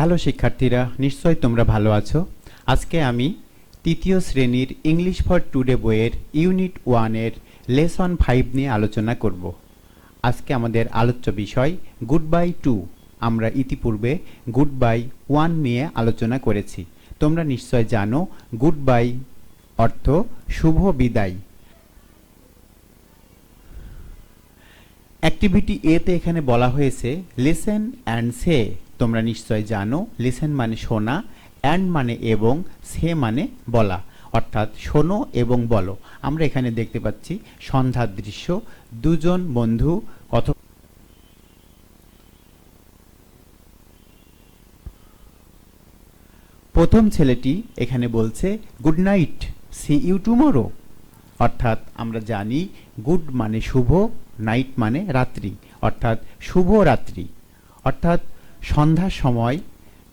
Hello শিক্ষার্থীরা, নিশ্চয় তোমরা ভালো আছো? আজকে আমি তৃতীয় শ্রেণির ইংলিশ ফর টুডে বইয়ের ইউনিট ওয়ানের লেসন ফাইভ নিয়ে আলোচনা করব। আজকে আমাদের আলোচ্য বিষয় গুড বাই টু। আমরা ইতিপূর্বে গুড বাই ওয়ান নিয়ে আলোচনা করেছি। তোমরা নিশ্চয় জানো গুড বাই অর্থ শুভ বিদায়। অ্যাক্টিভিটি এতে এখানে বলা হয়েছে, লিসেন অ্যান্ড সে। তোমরা নিশ্চয় জানো লিসেন মানে শোনা অ্যান্ড মানে এবং, সে মানে বলা। অর্থাৎ শোনো এবং বলো। আমরা এখানে দেখতে পাচ্ছি সন্ধ্যার দৃশ্য, দুজন বন্ধু কথ প্রথম ছেলেটি এখানে বলছে good night see you tomorrow অর্থাৎ আমরা জানি গুড মানে শুভ নাইট মানে রাত্রি। অর্থাৎ, শুভ রাত্রি। অর্থাৎ সন্ধ্যার সময়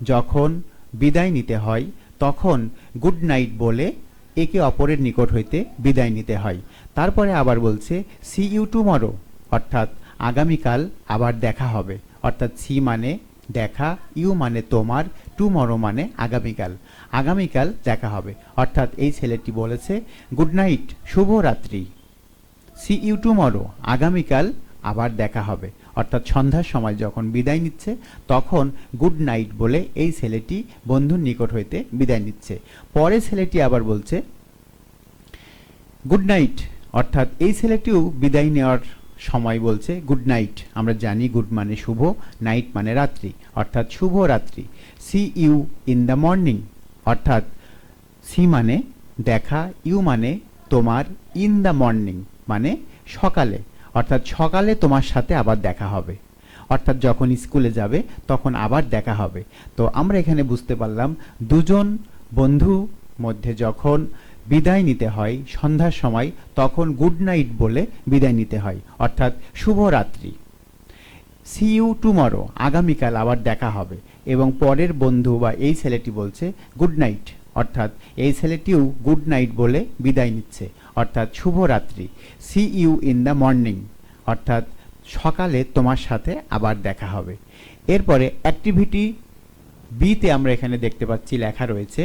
যখন বিদায় নিতে হয়, তখন গুড নাইট বলে একে অপরের নিকট হইতে বিদায় নিতে হয়। তারপরে আবার বলছে সি ইউ টুমরো অর্থাৎ আগামীকাল আবার দেখা হবে। অর্থাৎ সি মানে দেখা ইউ মানে তোমার টুমরো মানে আগামীকাল। আগামীকাল দেখা হবে। অর্থাৎ এই ছেলেটি বলেছে গুড নাইট শুভরাত্রি সি ইউ টুমরো আগামীকাল আবার দেখা হবে। অর্থাৎ সন্ধ্যার সময় যখন বিদায় নিচ্ছে, তখন গুড নাইট বলে এই ছেলেটি বন্ধুর নিকট হইতে বিদায় নিচ্ছে। পরে ছেলেটি আবার বলছে গুড নাইট অর্থাৎ এই ছেলেটিও বিদায় নেওয়ার সময় বলছে গুড নাইট আমরা জানি গুড মানে শুভ নাইট মানে রাত্রি, অর্থাৎ শুভ রাত্রি। See you in the morning অর্থাৎ সি মানে দেখা ইউ মানে তোমার ইন দ্য মর্নিং মানে সকালে। অর্থাৎ সকালে তোমার সাথে আবার দেখা হবে। অর্থাৎ যখন স্কুলে যাবে, তখন আবার দেখা হবে। তো আমরা এখানে বুঝতে পারলাম, দুজন বন্ধু মধ্যে যখন বিদায় নিতে হয় সন্ধ্যার সময়, তখন গুড নাইট বলে বিদায় নিতে হয়। অর্থাৎ শুভরাত্রি। সি ইউ টুমরো আগামীকাল আবার দেখা হবে। এবং পরের বন্ধু বা এই ছেলেটি বলছে গুড নাইট অর্থাৎ এই ছেলেটিও গুড নাইট বলে বিদায় নিচ্ছে। অর্থাৎ শুভরাত্রি। See you in the morning অর্থাৎ সকালে তোমার সাথে আবার দেখা হবে। এরপরে অ্যাক্টিভিটি বিতে আমরা এখানে দেখতে পাচ্ছি লেখা রয়েছে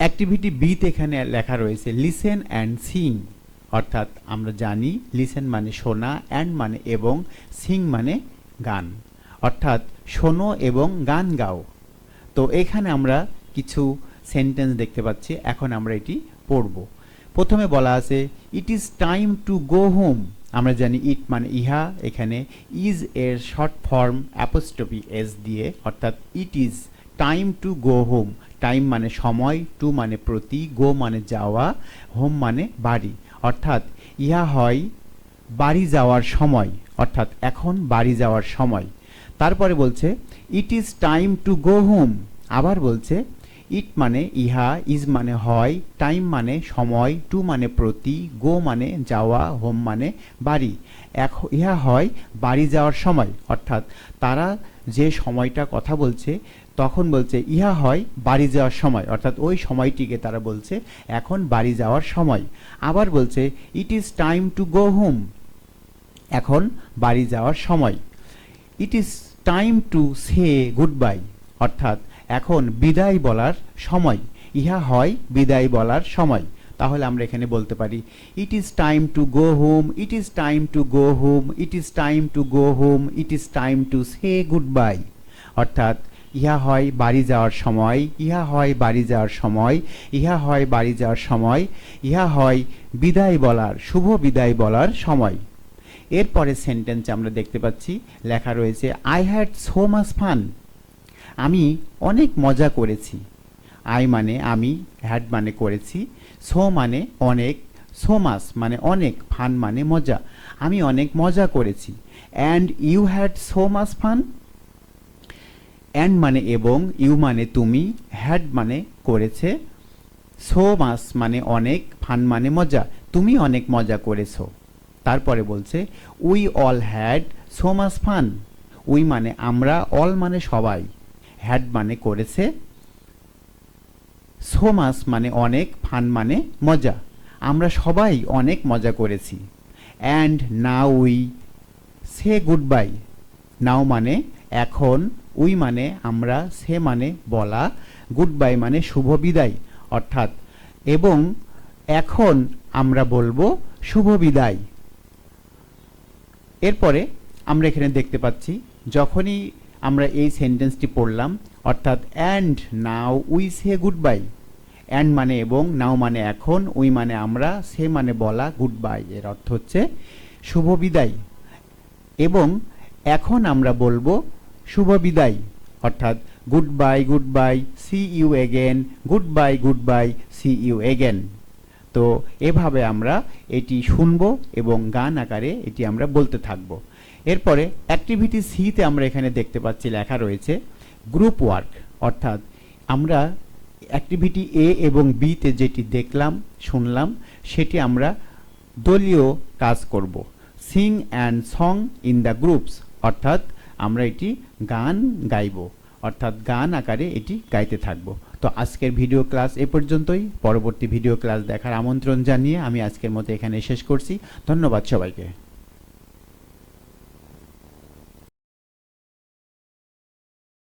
অ্যাক্টিভিটি বিতে এখানে লেখা রয়েছে লিসেন অ্যান্ড সিং অর্থাৎ আমরা জানি লিসেন মানে শোনা অ্যান্ড মানে এবং সিং মানে গান, অর্থাৎ শোনো এবং গান গাও। তো এখানে আমরা কিছু সেন্টেন্স দেখতে পাচ্ছি, এখন আমরা এটি পড়ব। প্রথমে বলা আছে it is time to go home আমরা জানি ইট মানে ইহা, এখানে ইজ এর শর্ট ফর্ম অ্যাপোস্টপি এস দিয়ে, অর্থাৎ it is time to go home time মানে সময় টু মানে প্রতি গো মানে যাওয়া হোম মানে বাড়ি। অর্থাৎ ইহা হয় বাড়ি যাওয়ার সময়, অর্থাৎ এখন বাড়ি যাওয়ার সময়। তারপরে বলছে it is time to go home আবার বলছে ইট মানে ইহা, ইজ মানে হয়, টাইম মানে সময়, টু মানে প্রতি, গো মানে যাওয়া, হোম মানে বাড়ি। এক ইহা হয় বাড়ি যাওয়ার সময়। অর্থাৎ তারা যে সময়টা কথা বলছে, তখন বলছে ইহা হয় বাড়ি যাওয়ার সময়। অর্থাৎ ওই সময়টিকে তারা বলছে এখন বাড়ি যাওয়ার সময়। আবার বলছে it is time to go home, এখন বাড়ি যাওয়ার সময়। It is time to say goodbye অর্থাৎ এখন বিদায় বলার সময়। ইহা হয় বিদায় বলার সময়। তাহলে আমরা এখানে বলতে পারি it is time to go home it is time to go home it is time to go home it is time to say goodbye অর্থাৎ, ইহা হয় বাড়ি যাওয়ার সময়, ইহা হয় বাড়ি যাওয়ার সময়, ইহা হয় বাড়ি যাওয়ার সময়, ইহা হয় বিদায় বলার, শুভ বিদায় বলার সময়। এরপরে সেন্টেন্স আমরা দেখতে পাচ্ছি, লেখা রয়েছে I had so much fun আমি অনেক মজা করেছি। আই মানে আমি, হ্যাড মানে করেছি, সো মানে অনেক, সো মাস মানে অনেক, ফান মানে মজা। আমি অনেক মজা করেছি। And you had so much fun? And মানে এবং, ইউ মানে তুমি, হ্যাড মানে করেছে। সো মাস মানে অনেক, ফান মানে মজা। তুমি অনেক মজা করেছ। তারপরে বলছে, we all had so much fun. We মানে আমরা, অল মানে সবাই। হ্যাড মানে করেছে। সো মাস মানে অনেক, ফান মানে মজা। আমরা সবাই অনেক মজা করেছি। And now we say goodbye now মানে এখন, উই মানে আমরা, সে মানে বলা। গুড বাই মানে শুভ বিদায়, অর্থাৎ এবং এখন আমরা বলব শুভ বিদায়। এরপরে আমরা এখানে দেখতে পাচ্ছি, যখনই আমরা এই সেন্টেন্সটি পড়লাম, অর্থাৎ and now we say goodbye and মানে এবং নাও মানে এখন উই মানে আমরা সে মানে বলা গুড বাই এর অর্থ হচ্ছে, শুভ বিদায়। এবং, এখন আমরা বলব, শুভ বিদায়। অর্থাৎ goodbye goodbye see you again goodbye goodbye see you again তো, এভাবে আমরা এটি শুনব এবং গান আকারে এটি আমরা বলতে থাকব। এরপরে অ্যাক্টিভিটি সিতে আমরা এখানে দেখতে পাচ্ছি লেখা রয়েছে গ্রুপ ওয়ার্ক অর্থাৎ আমরা অ্যাক্টিভিটি এ এবং বিতে যেটি দেখলাম, শুনলাম, সেটি আমরা দলীয় কাজ করব। Sing and song in the groups অর্থাৎ আমরা এটি গান গাইব, অর্থাৎ গান আকারে এটি গাইতে থাকব। তো আজকের ভিডিও ক্লাস এ পর্যন্তই। পরবর্তী ভিডিও ক্লাস দেখার আমন্ত্রণ জানিয়ে আমি আজকের মতো এখানে শেষ করছি। ধন্যবাদ সবাইকে।